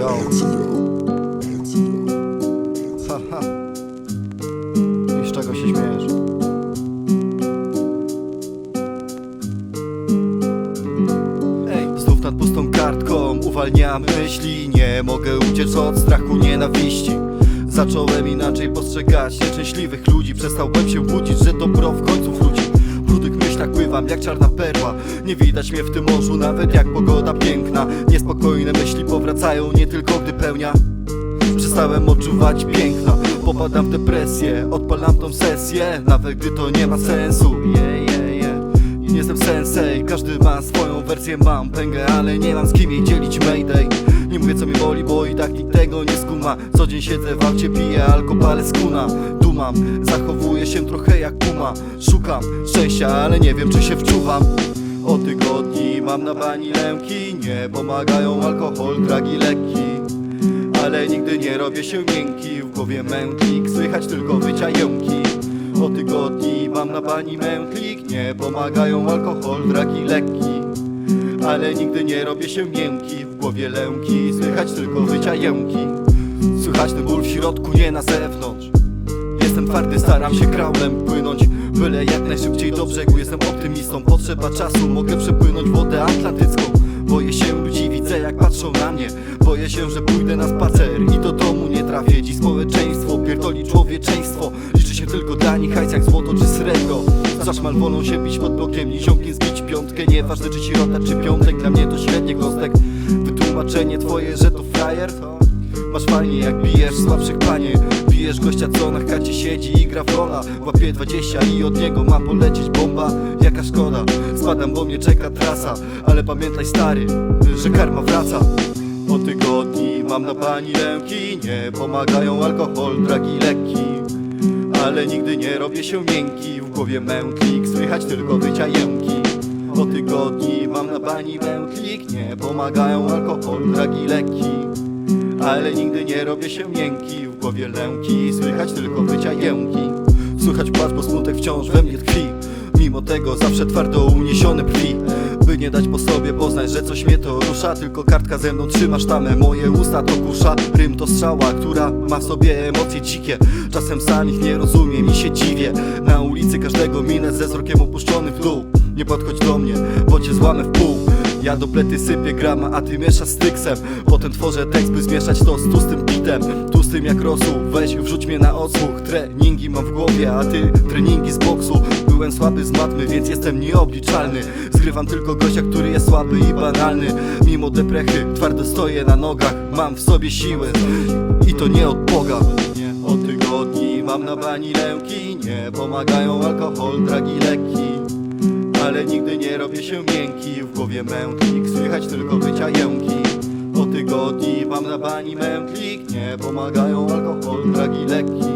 yo. Haha. I z czego się śmiejesz? Znów nad pustą kartką uwalniam myśli Nie mogę uciec od strachu nienawiści Zacząłem inaczej postrzegać nieszczęśliwych ludzi Przestałbym się budzić, że dobro w końcu wróci Myślach pływam jak czarna perła. Nie widać mnie w tym morzu, nawet jak pogoda piękna. Niespokojne myśli powracają nie tylko gdy pełnia. Przestałem odczuwać piękna Popadam w depresję, odpalam tą sesję. Nawet gdy to nie ma sensu. Yeah, yeah, yeah. Nie jestem sensei, każdy ma swoją wersję Mam pęgę, ale nie mam z kim jej dzielić. Mayday Nie mówię co mi boli, bo i tak nikt tego nie skuma. Co dzień siedzę w aucie, piję alkohol z kuna Dumam, zachowuję się trochę jak puma Szukam szczęścia, ale nie wiem czy się wczuwam. O tygodni mam na bani lęki Nie pomagają alkohol, dragi leki. Ale nigdy nie robię się miękki W głowie mętlik, słychać tylko wycia jąki O tygodni mam na bani mętlik Nie pomagają alkohol, dragi leki Ale nigdy nie robię się miękki W głowie lęki, słychać tylko wycia jąki Słychać ten ból w środku, nie na zewnątrz. Jestem twardy, staram się kraulem płynąć Byle jak najszybciej do brzegu. Jestem optymistą, potrzeba czasu Mogę przepłynąć wodę atlantycką. Boję się ludzi, widzę jak patrzą na mnie. Boję się, że pójdę na spacer I do domu nie trafię. Dziś społeczeństwo pierdoli człowieczeństwo Liczy się tylko dla nich hajs jak złoto czy srebro Zaszmal wolą się bić pod blokiem Niziołkiem zbić piątkę. Nieważne czy sirota czy piątek Dla mnie to średnie kostek. Wytłumaczenie twoje, że to frajer? Masz fajnie jak bijesz słabszych panie. Bijesz gościa co na chacie siedzi i gra w rola. Łapie 20 i od niego ma polecieć bomba. Jaka szkoda, spadam bo mnie czeka trasa. Ale pamiętaj stary, że karma wraca. Po tygodni mam na pani ręki Nie pomagają alkohol, dragi leki Ale nigdy nie robię się miękki. W głowie mętlik, słychać tylko wycia jęki Po tygodni mam na pani mętlik Nie pomagają alkohol, dragi leki. Ale nigdy nie robię się miękki. W głowie lęki, słychać tylko wycia jęki Słychać płacz, bo smutek wciąż we mnie tkwi. Mimo tego zawsze twardo uniesione brwi nie dać po sobie poznać, że coś mnie to rusza. Tylko kartka ze mną trzyma sztamę Moje usta to kusza, rym to strzała Która ma w sobie emocje dzikie. Czasem sam ich nie rozumiem i się dziwię. Na ulicy każdego minę ze wzrokiem opuszczony w dół. Nie podchodź do mnie, bo cię złamę w pół ja do plety sypię grama, a ty mieszasz z tyksem Potem tworzę tekst, by zmieszać to z tłustym bitem. Tłustym jak rosół, weź wrzuć mnie na odsłuch. Treningi mam w głowie, a ty treningi z boksu. Byłem słaby z matmy, więc jestem nieobliczalny. Zgrywam tylko gościa, który jest słaby i banalny. Mimo deprechy, twardo stoję na nogach. Mam w sobie siłę i to nie od Boga. Od tygodni mam na bani lęki Nie pomagają alkohol, dragi leki ale nigdy nie robię się miękki. W głowie mętlik, słychać tylko wycia jęki. Po tygodni mam na bani mętlik Nie pomagają alkohol, dragi leki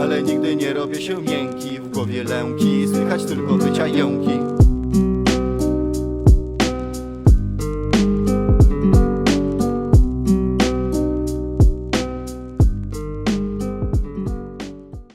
Ale nigdy nie robię się miękki. W głowie lęki, słychać tylko wycia jęki